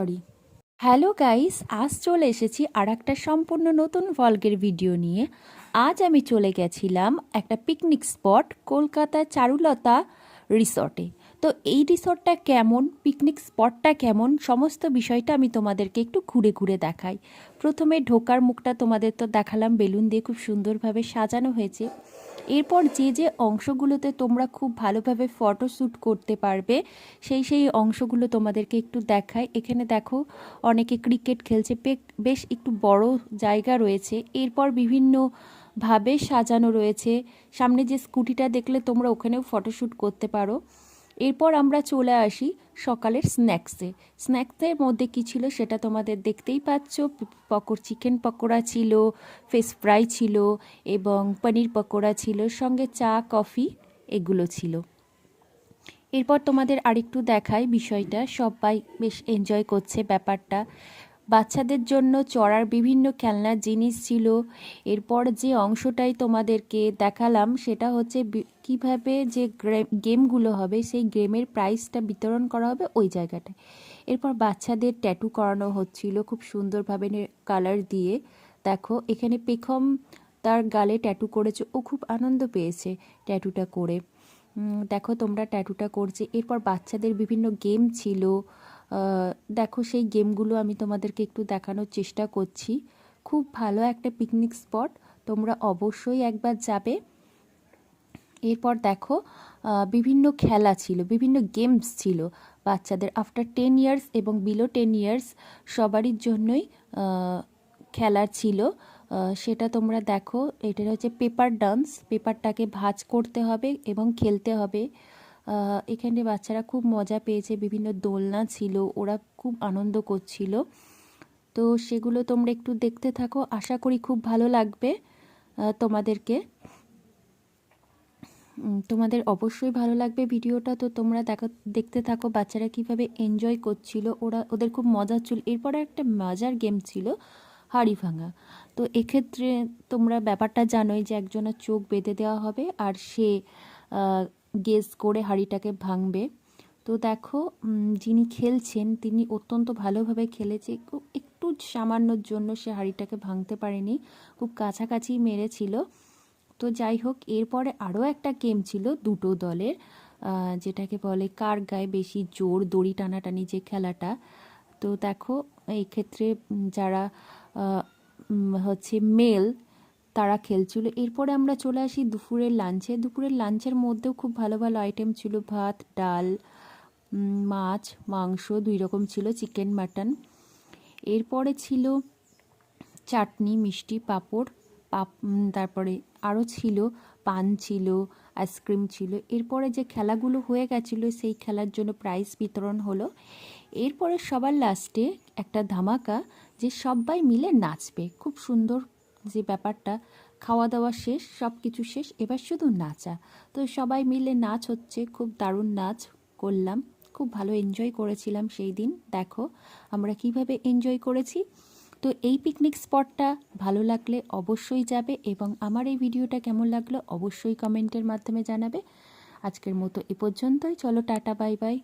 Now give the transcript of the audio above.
Sorry hello guys আজ চলে এসেছি আর একটা সম্পূর্ণ নতুন ভলগের ভিডিও নিয়ে। আজ আমি চলে গেছিলাম একটা পিকনিক স্পট কলকাতার চারুলতা রিসর্টে তো এই রিসর্টটা কেমন পিকনিক স্পটটা কেমন, সমস্ত বিষয়টা আমি তোমাদেরকে একটু ঘুরে ঘুরে দেখাই। প্রথমে ঢোকার মুখটা তোমাদের তো দেখালাম, বেলুন দিয়ে খুব সুন্দরভাবে সাজানো হয়েছে। এরপর যে যে অংশগুলোতে তোমরা খুব ভালোভাবে ফটোশ্যুট করতে পারবে, সেই সেই অংশগুলো তোমাদেরকে একটু দেখায় এখানে দেখো, অনেকে ক্রিকেট খেলছে বেশ একটু বড় জায়গা রয়েছে। এরপর বিভিন্ন ভাবে সাজানো রয়েছে। সামনে যে স্কুটিটা দেখলে তোমরা ওখানেও ফটোশ্যুট করতে পারো। এরপর আমরা চলে আসি সকালের স্ন্যাক্সে। স্ন্যাক্সের মধ্যে কী ছিল সেটা তোমাদের দেখতেই পাচ্ছ। পকোর চিকেন পকোড়া ছিল ফেস ফ্রাই ছিল এবং পনির পকোড়া ছিল, সঙ্গে চা, কফি এগুলো ছিল। এরপর তোমাদের আরেকটু দেখায় বিষয়টা। সবাই বেশ এনজয় করছে ব্যাপারটা। বাচ্চাদের জন্য চড়ার বিভিন্ন খেলনার জিনিস ছিল। এরপর যে অংশটাই তোমাদেরকে দেখালাম, সেটা হচ্ছে কীভাবে যে গেমগুলো হবে, সেই গেমের প্রাইসটা বিতরণ করা হবে ওই জায়গাটায়। এরপর বাচ্চাদের ট্যাটু করানো হচ্ছিল খুব সুন্দরভাবে কালার দিয়ে। দেখো, এখানে পেখম তার গালে ট্যাটু করেছে, ও খুব আনন্দ পেয়েছে ট্যাটুটা করে। দেখো, তোমরা ট্যাটুটা করছে। এরপর বাচ্চাদের বিভিন্ন গেম ছিল। দেখো সেই গেমগুলো আমি তোমাদেরকে একটু দেখানোর চেষ্টা করছি। খুব ভালো একটা পিকনিক স্পট তোমরা অবশ্যই একবার যাবে। এরপর দেখো বিভিন্ন খেলা ছিল, বিভিন্ন গেমস ছিল। বাচ্চাদের আফটার টেন ইয়ার্স এবং বিলো টেন ইয়ার্স সবারই জন্যই খেলার ছিল। সেটা তোমরা দেখো এটা হচ্ছে পেপার ডান্স পেপারটাকে ভাঁজ করতে হবে এবং খেলতে হবে। এখানে বাচ্চারা খুব মজা পেয়েছে, বিভিন্ন দোলনা ছিল, ওরা খুব আনন্দ করছিল। তো সেগুলো তোমরা একটু দেখতে থাকো, আশা করি খুব ভালো লাগবে তোমাদেরকে। তোমাদের অবশ্যই ভালো লাগবে ভিডিওটা, তো তোমরা দেখো, দেখতে থাকো বাচ্চারা কীভাবে এনজয় করছিল, ওরা, ওদের খুব মজা ছিল। এরপরে একটা মজার গেম ছিল, হাড়ি ভাঙা। তো এক্ষেত্রে তোমরা ব্যাপারটা জানোই যে একজনের চোখ বেঁধে দেওয়া হবে, আর সে গেস করে হাঁড়িটাকে ভাঙবে। তো দেখো যিনি খেলছেন, তিনি অত্যন্ত ভালোভাবে খেলেছে। খুব একটু সামান্যর জন্য সে হাঁড়িটাকে ভাঙতে পারেনি। খুব কাছাকাছি মেরেছিল। তো যাই হোক, এরপরে আরও একটা গেম ছিল দুটো দলের যেটাকে বলে কার গায়ে বেশি জোর দড়ি টানাটানি যে খেলাটা। তো দেখো এই ক্ষেত্রে যারা হচ্ছে মেল তারা খেলছিল। এরপরে আমরা চলে আসি দুপুরের লাঞ্চে দুপুরের লাঞ্চের মধ্যেও খুব ভালো ভালো আইটেম ছিল ভাত, ডাল মাছ, মাংস, দুই রকম ছিল চিকেন মাটন এরপরে ছিল চাটনি, মিষ্টি, পাঁপড়, পাপ তারপরে আরও ছিল, পান ছিল আইসক্রিম ছিল। এরপরে যে খেলাগুলো হয়ে গেছিল, সেই খেলার জন্য প্রাইজ বিতরণ হলো। এরপরে সবার লাস্টে একটা ধামাকা যে সবাই মিলে নাচবে। খুব সুন্দর যে ব্যাপারটা খাওয়া দাওয়া শেষ সব কিছু শেষ, এবার শুধু নাচা। তো সবাই মিলে নাচ হচ্ছে, খুব দারুণ নাচ করলাম, খুব ভালো এনজয় করেছিলাম সেই দিন। দেখো আমরা কীভাবে এনজয় করেছি। তো এই পিকনিক স্পটটা ভালো লাগলে অবশ্যই যাবে এবং আমার এই ভিডিওটা কেমন লাগল অবশ্যই কমেন্টের মাধ্যমে জানাবে। আজকের মতো এ পর্যন্তই। চলো টাটা বাই বাই